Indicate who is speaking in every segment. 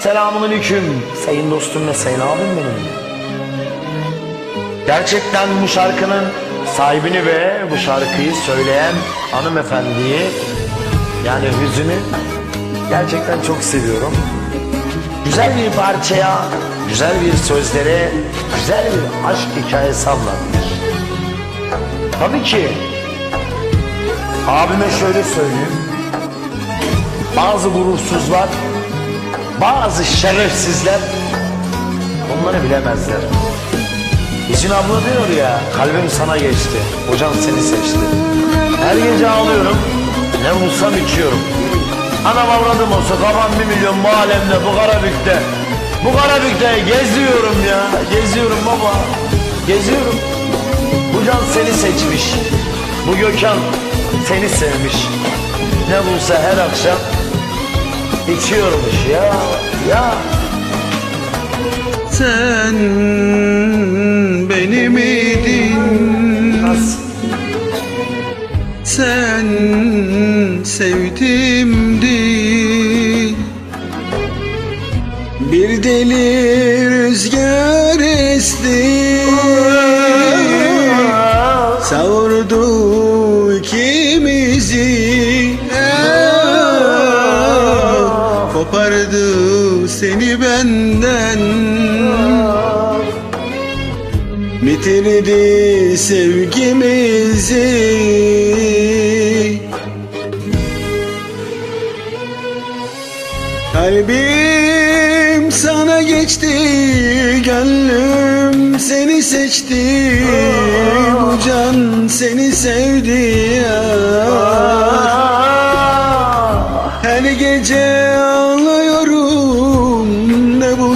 Speaker 1: Selamünaleyküm sayın dostum ve sayın abim benim. Gerçekten bu şarkının sahibini ve bu şarkıyı söyleyen hanımefendiyi yani hüzünü gerçekten çok seviyorum. Güzel bir parçaya, güzel bir sözlere, güzel bir aşk hikayesi anlatmış. Tabii ki abime şöyle söyleyeyim. Bazı gurursuzlar, bazı şerefsizler onları bilemezler. İzin abla diyor ya, kalbim sana geçti, hocam seni seçti. Her gece ağlıyorum, ne bulsam içiyorum. Anam avradım olsa kafam bir milyon bu alemde, bu Karabük'te. Bu Karabük'te geziyorum ya, geziyorum baba, geziyorum. Bu can seni seçmiş, bu Gökhan seni sevmiş. Ne bulsa her akşam içiyormuş ya, ya.
Speaker 2: Sen benim idin? Sen sevdimdin Bir deli rüzgar esti. Savurdu ikimizi Kopardı seni benden. Bitirdi sevgimizi. Kalbim sana geçti Gönlüm seni seçti. Bu can seni sevdi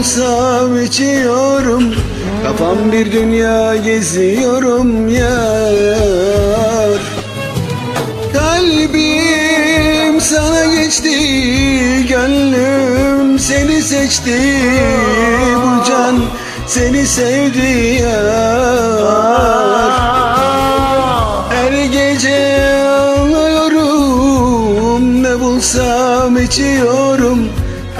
Speaker 2: Bulsam içiyorum Kafam bir dünya geziyorum yar. Kalbim sana geçti Gönlüm seni seçti. Bu can seni sevdi yar. Her gece ağlıyorum Ne bulsam içiyorum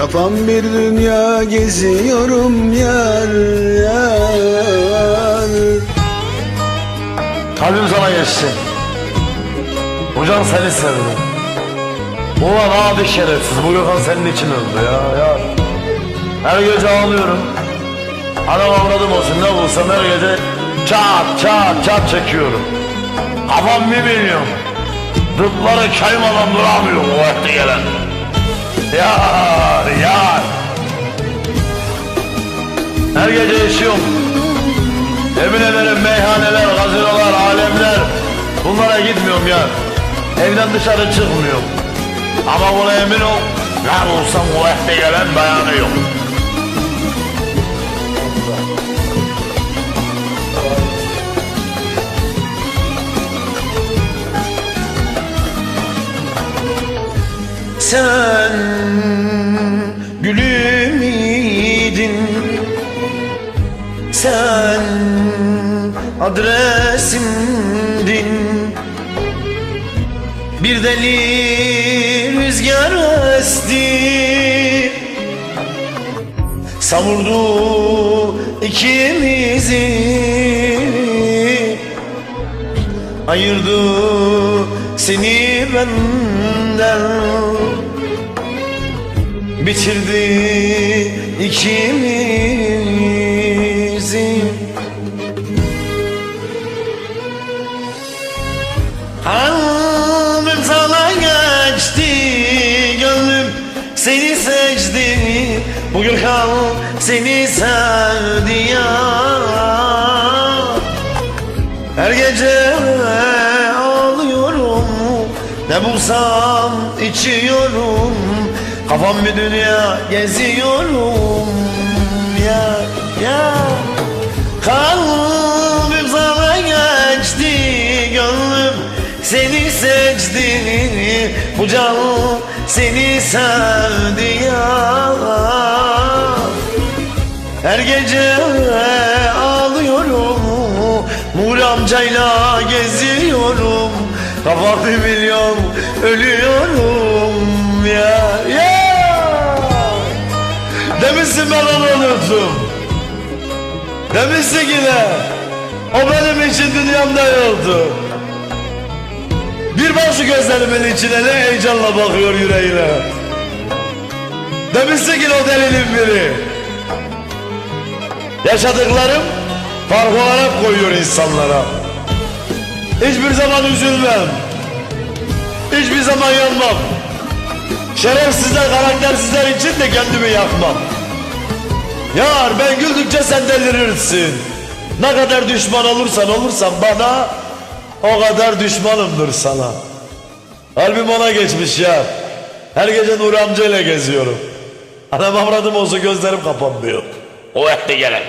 Speaker 2: Kafam bir dünya geziyorum yar yar
Speaker 1: Kalbim sana geçti. Hocam seni sevdi. Ulan abi şerefsiz bu Gökhan senin için öldü ya ya. Her gece ağlıyorum. Anam avradım olsun ne bulsam her gece çat çat çat çekiyorum. Kafam bir milyon. Dıpları kaymadan duramıyor o vakti gelen. Yar yar. Her gece yaşıyorum. Emin ederim meyhaneler, gazinolar, alemler bunlara gitmiyorum ya. Evden dışarı çıkmıyorum. Ama buna emin ol, ne olsam ehde gelen dayanı Sen gülüm idin sen adresimdin. Bir deli rüzgar esti. Savurdu ikimizi. Ayırdı seni benden Bitirdi ikimizi. Kalbim sana geçti Gönlüm seni seçti. Bu Gökhan seni sevdi ya. Her gece Ne bulsam içiyorum Kafam bir dünya geziyorum. Ya ya. Kalbim sana geçti Gönlüm seni seçti. Bu can seni sevdi ya. Her gece ağlıyorum Nuri amcayla geziyorum Kafam bir milyon ölüyorum ya Demişsin ben onu unuttum. Demişsin ki de o benim için dünyamda yoktu. Bir bak şu gözlerimin içine ne heyecanla bakıyor yüreğine. Demişsin ki o delinin biri. Yaşadıklarım fark olarak koyuyor insanlara. Hiçbir zaman üzülmem. Hiçbir zaman yanmam. Şerefsizler, karaktersizler için de kendimi yakmam. Yar ben güldükçe sen delirirsin. Ne kadar düşman olursan olursan bana o kadar düşmanımdır sana. Kalbim ona geçmiş ya. Her gece Nuri amcayla geziyorum. Anam avradım olsa gözlerim kapanmıyor. O ehli gelen.